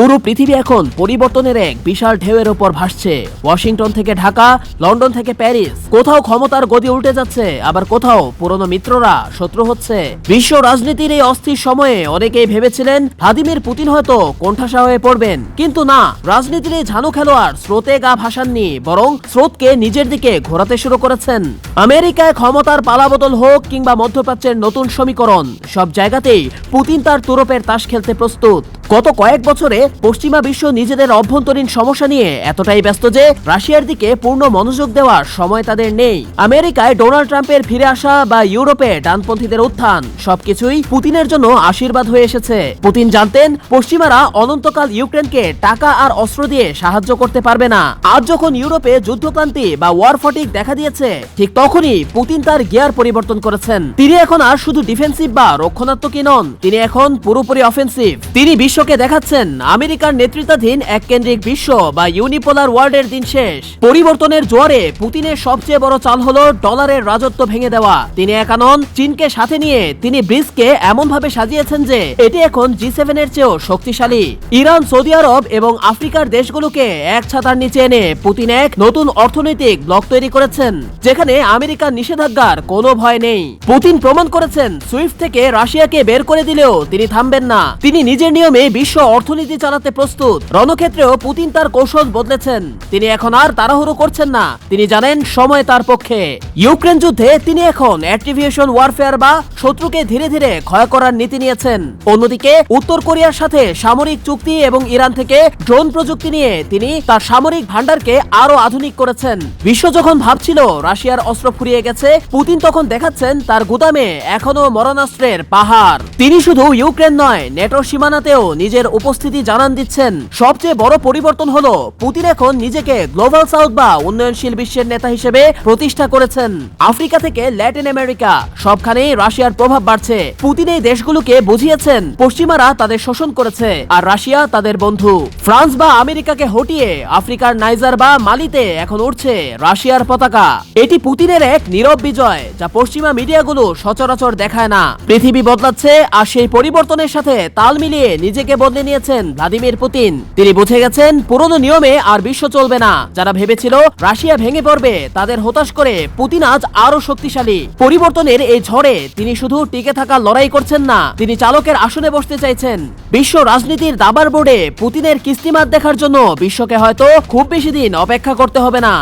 পুরো পৃথিবী এখন পরিবর্তনের এক বিশাল ঢেউয়ের ওপর ভাসছে। ওয়াশিংটন থেকে ঢাকা, লন্ডন থেকে প্যারিস। কোথাও ক্ষমতার গদি উল্টে যাচ্ছে, আবার কোথাও পুরনো মিত্ররা শত্রু হচ্ছে। বিশ্ব রাজনীতির এই অস্থির সময়ে অনেকেই ভেবেছিলেন ভ্লাদিমির পুতিন হয়তো কোণঠাসা হয়ে পড়বেন। কিন্তু না, রাজনীতির এই ঝানু খেলোয়াড় স্রোতে গা ভাসাননি, বরং স্রোতকে নিজের দিকে ঘোরাতে শুরু করেছেন। আমেরিকায় ক্ষমতার পালাবদল হোক কিংবা মধ্যপ্রাচ্যের নতুন সমীকরণ, সব জায়গাতেই পুতিন তার তুরপের তাস খেলতে প্রস্তুত। গত কয়েক বছরে পশ্চিমা বিশ্ব নিজেদের অভ্যন্তরীণ সমস্যা নিয়ে এতটাই ব্যস্ত যে রাশিয়ার দিকে পূর্ণ মনোযোগ দেওয়ার সময় তাদের নেই। আমেরিকায় ডোনাল্ড ট্রাম্পের ফিরে আসা বা ইউরোপে ডানপন্থীদের উত্থান, সবকিছুই পুতিনের জন্য আশীর্বাদ হয়ে এসেছে। পুতিন জানতেন, পশ্চিমারা অনন্তকাল ইউক্রেনকে টাকা আর অস্ত্র দিয়ে সাহায্য করতে পারবে না। আর যখন ইউরোপে যুদ্ধক্রান্তি বা ওয়ার ফটিক দেখা দিয়েছে, ঠিক তখনই পুতিন তার গিয়ার পরিবর্তন করেছেন। তিনি এখন আর শুধু ডিফেন্সিভ বা রক্ষণাত্মকই নন, তিনি এখন পুরোপুরি অফেন্সিভ। তিনি বিশ্বকে দেখাচ্ছেন আমেরিকার নেতৃত্বাধীন এক কেন্দ্রিক বিশ্ব বা ইউনিপোলার ওয়ার্ল্ডের দিন শেষ। পরিবর্তনের জোয়ারে পুতিনের সবচেয়ে বড় চাল হলো ডলারের রাজত্ব ভেঙে দেওয়া। তিনি একানন চীনকে সাথে নিয়ে তিনি ব্রিজকে এমন ভাবে সাজিয়েছেন যে এটি এখন জি সেভেনের চেয়েও শক্তিশালী। ইরান, সৌদি আরব এবং আফ্রিকার দেশগুলোকে এক ছাতার নিচে এনে পুতিন এক নতুন অর্থনৈতিক ব্লক তৈরি করেছেন, যেখানে আমেরিকার নিষেধাজ্ঞার কোনো ভয় নেই। পুতিন প্রমাণ করেছেন, সুইফট থেকে রাশিয়াকে বের করে দিলেও তিনি থামবেন না। তিনি নিজের নিয়মে বিশ্ব অর্থনীতি চালাতে প্রস্তুত। রণক্ষেত্রেও পুতিন তার কৌশল বদলেছেন। তিনি এখন আর তাড়াহুড়ো করছেন না। তিনি জানেন সময় তার পক্ষে। ইউক্রেন যুদ্ধে তিনি এখন অ্যাক্টিভিয়েশন ওয়ারফেয়ার বা শত্রুকে ধীরে ধীরে ক্ষয় করার নীতি নিয়েছেন। অন্যদিকে, উত্তর কোরিয়ার সাথে সামরিক চুক্তি এবং ইরান থেকে ড্রোন প্রযুক্তি নিয়ে তিনি তার সামরিক ভান্ডারকে আরও আধুনিক করেছেন। বিশ্ব যখন ভাবছিল রাশিয়ার অস্ত্র ফুরিয়ে গেছে, পুতিন তখন দেখাচ্ছেন তার গুদামে এখনও মরণাস্ত্রের পাহাড়। তিনি শুধু ইউক্রেন নয়, নেটোর সীমানাতেও নিজের উপস্থিতি জানান দিচ্ছেন। সবচেয়ে বড় পরিবর্তন হলো, পুতিন এখন নিজেকে গ্লোবাল সাউথ বা উন্নয়নশীল বিশ্বের নেতা হিসেবে প্রতিষ্ঠা করেছেন। আফ্রিকা থেকে ল্যাটিন আমেরিকা, সবখানেই রাশিয়ার প্রভাব বাড়ছে। পুতিন এই দেশগুলোকে বুঝিয়েছেন, পশ্চিমারা তাদের শোষণ করেছে, আর রাশিয়া তাদের বন্ধু। ফ্রান্স বা আমেরিকাকে হটিয়ে আফ্রিকার নাইজার বা মালিতে এখন উঠছে রাশিয়ার পতাকা। এটি পুতিনের এক নীরব বিজয়, যা পশ্চিমা মিডিয়াগুলো সচরাচর দেখায় না। পৃথিবী বদলাচ্ছে, আর সেই পরিবর্তনের সাথে তাল মিলিয়ে নিজেকে বদলে নিয়েছেন ভ্লাদিমির পুতিন। তিনি বুঝে গেছেন পুরনো নিয়মে আর বিশ্ব চলবে না। যারা ভেবেছিল রাশিয়া ভেঙে পড়বে, তাদের হতাশ করে পুতিন আজ আরও শক্তিশালী। পরিবর্তনের এই ঝড়ে তিনি শুধু টিকে থাকা লড়াই করছেন না, তিনি চালকের আসনে বসতে চাইছেন। বিশ্ব রাজনীতির দাবার বোর্ডে পুতিনের কিস্তিমাত দেখার জন্য বিশ্বকে হয়তো খুব বেশি দিন অপেক্ষা করতে হবে না।